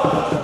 아!